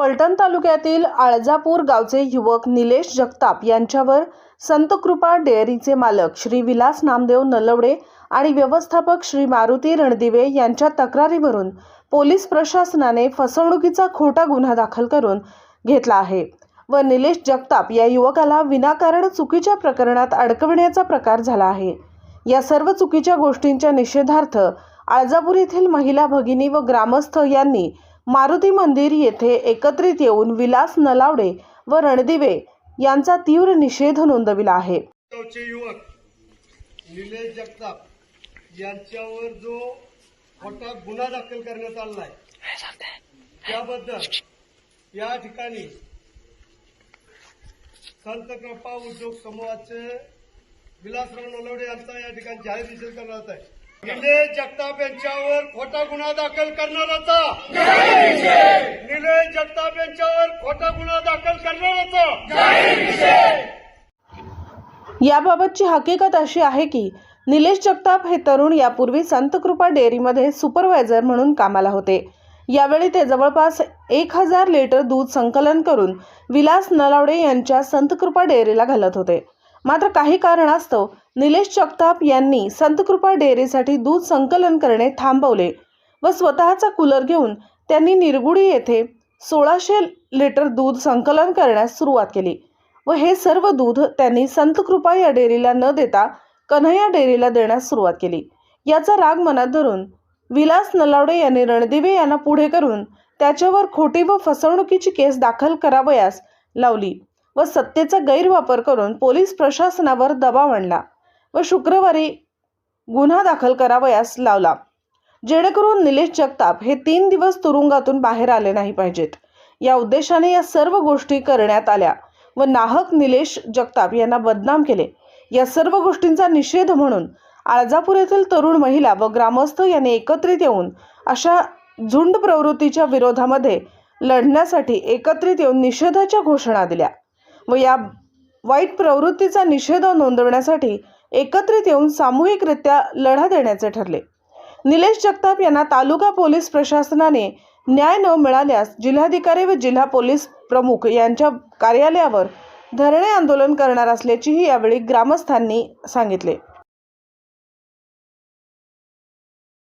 फलटण तालुक्यातील आळजापूर गावचे युवक निलेश जगताप यांच्यावर संतकृपा डेअरीचे मालक श्री विलास नामदेव नलवडे आणि व्यवस्थापक श्री मारुती रणदिवे यांच्या तक्रारीवरून पोलीस प्रशासनाने फसवणुकीचा खोटा गुन्हा दाखल करून घेतला आहे व निलेश जगताप या युवकाला विनाकारण चुकीच्या प्रकरणात अडकवण्याचा प्रकार झाला आहे. या सर्व चुकीच्या गोष्टींच्या निषेधार्थ आळजापूर येथील महिला भगिनी व ग्रामस्थ यांनी मारुती मंदिर येथे एकत्रित येऊन विलास नलावडे व रणदिवे यांचा तीव्र निषेध नोंदविला आहे. युवक निलेश जगताप यांच्यावर जो खोटा गुन्हा दाखल करण्यात आला आहे त्याबद्दल या ठिकाणी संत कृपा उद्योग समूहाचे विलासराव नलवडे यांचा या ठिकाणी जाहीर निषेध करण्यात आहे म्हणजे निलेश जगताप यांच्यावर खोटा गुन्हा दाखल करणाराचा निलेश जगताप यांच्यावर खोटा गुन्हा दाखल करणाराचा याबाबतची हकीकत अशी आहे की निलेश जगताप हे तरुण यापूर्वी संतकृपा डेअरीमध्ये सुपरवायझर म्हणून कामाला होते. यावेळी ते जवळपास एक हजार लिटर दूध संकलन करून विलास नलावडे यांच्या संतकृपा डेअरीला घालत होते. मात्र काही कारणास्तव निलेश जगताप यांनी संतकृपा डेअरीसाठी दूध संकलन करणे थांबवले व स्वतःचा कूलर घेऊन त्यांनी निरगुडी येथे सोळाशे लिटर दूध संकलन करण्यास सुरुवात केली व हे सर्व दूध त्यांनी संतकृपा या डेअरीला न देता कन्हैया डेअरीला देण्यास सुरुवात केली. याचा राग मनात धरून विलास नलावडे यांनी रणदिवे यांना पुढे करून त्याच्यावर खोटी व फसवणुकीची केस दाखल करावयास लावली. व सत्तेचा गैरवापर करून पोलीस प्रशासनावर दबाव आणला व शुक्रवारी गुन्हा दाखल करावयास लावला. जेणेकरून निलेश जगताप हे तीन दिवस तुरुंगातून बाहेर आले नाही पाहिजेत. या उद्देशाने या सर्व गोष्टी करण्यात आल्या व नाहक निलेश जगताप यांना बदनाम केले. या सर्व गोष्टींचा निषेध म्हणून आळजापूर येथील तरुण महिला व ग्रामस्थ यांनी एकत्रित येऊन अशा झुंड प्रवृत्तीच्या विरोधामध्ये लढण्यासाठी एकत्रित येऊन निषेधाच्या घोषणा दिल्या. व या वाईट प्रवृत्तीचा निषेध नोंदवण्यासाठी एकत्रित येऊन सामूहिकरित्या लढा देण्याचे ठरले. निलेश जगताप यांना तालुका पोलीस प्रशासनाने न्याय न मिळाल्यास जिल्हाधिकारी व जिल्हा पोलीस प्रमुख यांच्या कार्यालयावर धरणे आंदोलन करणार असल्याचेही यावेळी ग्रामस्थांनी सांगितले.